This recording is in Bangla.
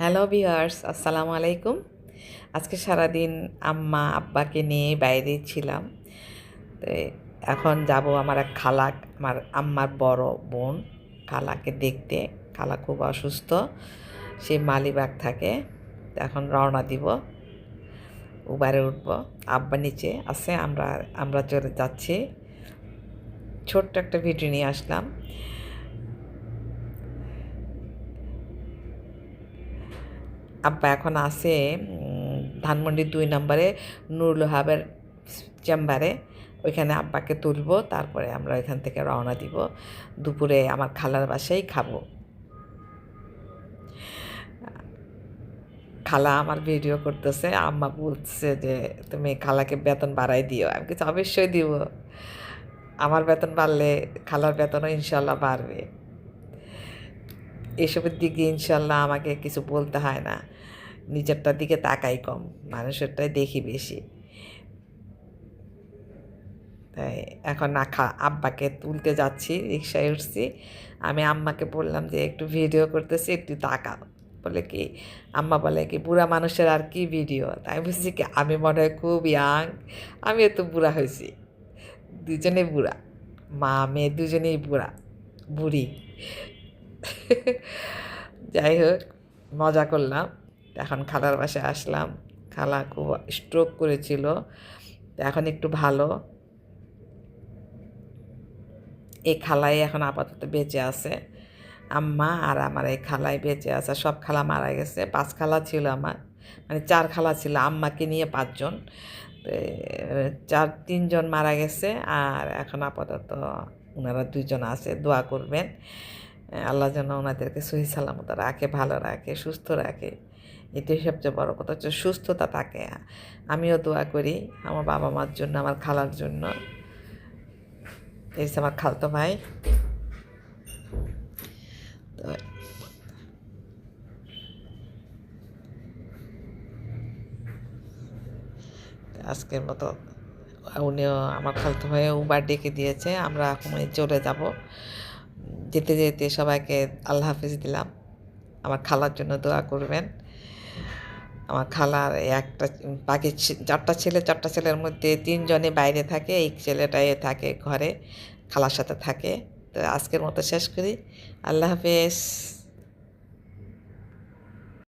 হ্যালো ভিউয়ার্স আসসালামু আলাইকুম আজকে সারাদিন আম্মা, আব্বাকে নিয়ে বাইরে ছিলাম। তো এখন যাব আমার এক খালা আমার আম্মার বড় বোন। খালাকে দেখতে। খালা খুব অসুস্থ। সে মালিবাগ থাকে। এখন রওনা দিব। উবারে উঠব। আব্বা নিচে আছে, আমরা আমরা চলে যাচ্ছি। ছোট্ট একটা ভিডিও নিয়ে আসলাম। আব্বা এখন আছে ধানমন্ডি দুই নম্বরে, নুরুল হাবের চেম্বারে। ওইখানে আব্বাকে তুলবো, তারপরে আমরা ওইখান থেকে রওনা দিব। দুপুরে আমার খালার বাসায় খাব। খালা আমার ভিডিও করতেছে, আম্মা বলছে যে, তুমি খালাকে বেতন বাড়াই দিও। আমি কিছু অবশ্যই দিব। আমার বেতন বাড়লে খালার বেতনও ইনশাল্লাহ বাড়বে। এসবের দিকে ইনশাল্লাহ আমাকে কিছু বলতে হয় না। নিজেরটার দিকে তাকাই কম, মানুষেরটাই দেখি বেশি। তাই এখন না খা, আব্বাকে তুলতে যাচ্ছি, রিক্সায় উঠছি। আমি আম্মাকে বললাম যে, একটু ভিডিও করতেছি, একটু তাকাও। বলে কি, আম্মা বলে কি, বুড়া মানুষের আর কি ভিডিও তাই বলছি কি, আমি মনে হয় খুব ইয়াং আমি তো বুড়া হয়েছি। দুজনেই বুড়া, মা, মেয়ে দুজনেই বুড়া, বুড়ি। যাই হোক, মজা করলাম। এখন খালার বাসায় আসলাম। খালা খুব স্ট্রোক করেছিল। এখন একটু ভালো। এই খালাই এখন আপাতত বেঁচে আছে। আম্মা আর আমার এই খালাই বেঁচে আছে। সব খালা মারা গেছে। পাঁচ খালা ছিল আমার। মানে চার খালা ছিল। আম্মাকে নিয়ে পাঁচজন। চার, তিনজন মারা গেছে। আর এখন আপাতত ওনারা দুইজন আছে। দোয়া করবেন। আল্লাহ যেন ওনাদেরকে সহি সালামত রাখে, ভালো রাখে, সুস্থ রাখে। এটাই সবচেয়ে বড় কথা হচ্ছে সুস্থতা থাকে। আমিও দোয়া করি আমার বাবা মার জন্য, আমার খালার জন্য। এই আমার খালতো ভাই। তো আজকের মতো উনিও আমার খালতো ভাই উবার ডেকে দিয়েছে, আমরা এখন চলে যাব। যেতে যেতে সবাইকে আল্লাহ হাফিজ দিলাম। আমার খালার জন্য দোয়া করবেন। আমার খালার একটা বাকি চারটা ছেলে, চারটা ছেলের মধ্যে তিনজনে বাইরে থাকে এই ছেলেটাই থাকে ঘরে, খালার সাথে থাকে। তো আজকের মতো শেষ করি। আল্লাহ হাফেজ।